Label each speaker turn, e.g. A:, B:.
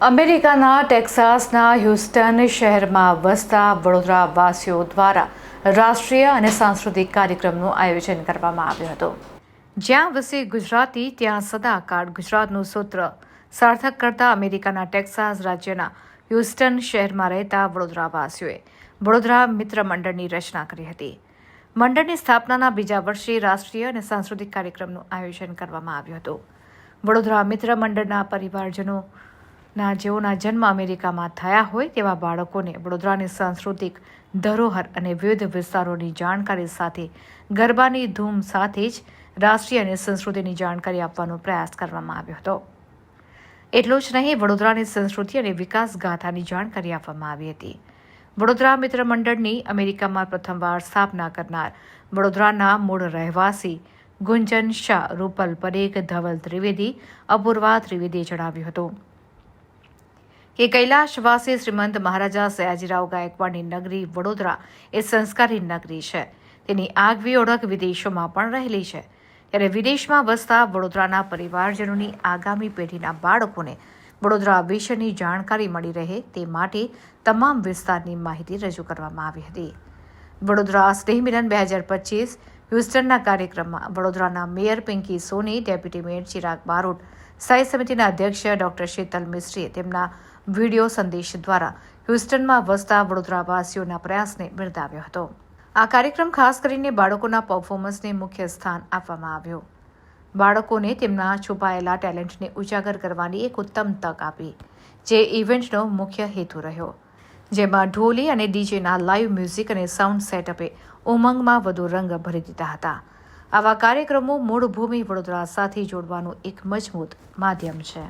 A: અમેરિકાના ટેક્સાસના હ્યુસ્ટન શહેરમાં વસતા વડોદરા વાસીઓ દ્વારા રાષ્ટ્રીય અને સાંસ્કૃતિક કાર્યક્રમનું આયોજન કરવામાં આવ્યું હતું. જ્યાં વસે ગુજરાતી, ત્યાં સદાકાળ ગુજરાતનું સૂત્ર. સાર્થક કરતા અમેરિકાના ટેક્સાસ રાજ્યના હ્યુસ્ટન શહેરમાં રહેતા વડોદરાવાસીઓએ વડોદરા મિત્ર મંડળની રચના કરી હતી. મંડળની સ્થાપનાના બીજા વર્ષે રાષ્ટ્રીય અને સાંસ્કૃતિક કાર્યક્રમનું આયોજન કરવામાં આવ્યું હતું. વડોદરા મિત્ર મંડળના પરિવારજનો ના જેઓના જન્મ અમેરિકામાં થયા હોય તેવા બાળકોને વડોદરાની સાંસ્કૃતિક ધરોહર અને વિવિધ વિસ્તારોની જાણકારી સાથે ગરબાની ધૂમ સાથે જ રાષ્ટ્રીય અને સંસ્કૃતિની જાણકારી આપવાનો પ્રયાસ કરવામાં આવ્યો હતો. એટલું જ નહીં, વડોદરાની સંસ્કૃતિ અને વિકાસ ગાથાની જાણકારી આપવામાં આવી હતી. વડોદરા મિત્ર મંડળની અમેરિકામાં પ્રથમવાર સ્થાપના કરનાર વડોદરાના મૂળ રહેવાસી ગુંજન શાહ રૂપલ પરેખ ધવલ ત્રિવેદી અપૂર્વા ત્રિવેદીએ જણાવ્યું હતું. કે કૈલાશવાસી શ્રીમંત મહારાજા સયાજીરાવ ગાયકવાડની નગરી વડોદરા એ સંસ્કારી નગરી છે. તેની આગવી ઓળખ વિદેશોમાં પણ રહેલી છે. ત્યારે વિદેશમાં વસતા વડોદરાના પરિવારજનોની આગામી પેઢીના બાળકોને વડોદરા વિશેની જાણકારી મળી રહે તે માટે તમામ વિસ્તારની માહિતી રજૂ કરવામાં આવી હતી. વડોદરા સ્નેહમિલન બે હજાર પચીસ, હ્યુસ્ટનના કાર્યક્રમમાં વડોદરાના mayor Pinky Soni, deputy mayor Chirag Barot, સ્થાયી સમિતિના અધ્યક્ષ ડોક્ટર શીતલ મિશ્રીએ તેમના વીડિયો સંદેશ દ્વારા હ્યુસ્ટનમાં વસતા વડોદરાવાસીઓના પ્રયાસને બિરદાવ્યો હતો. આ કાર્યક્રમ ખાસ કરીને બાળકોના પર્ફોર્મન્સને મુખ્ય સ્થાન આપવામાં આવ્યું. બાળકોને તેમના છુપાયેલા ટેલેન્ટને ઉજાગર કરવાની એક ઉત્તમ તક આપી, જે ઇવેન્ટનો મુખ્ય હેતુ રહ્યો. જેમાં ઢોલી અને ડીજેના લાઇવ મ્યુઝિક અને સાઉન્ડ સેટઅપે ઉમંગમાં વધુ રંગ ભરી દીધા હતા. આવા કાર્યક્રમો મૂળભૂમિ વડોદરા સાથે જોડવાનું એક મજબૂત માધ્યમ છે.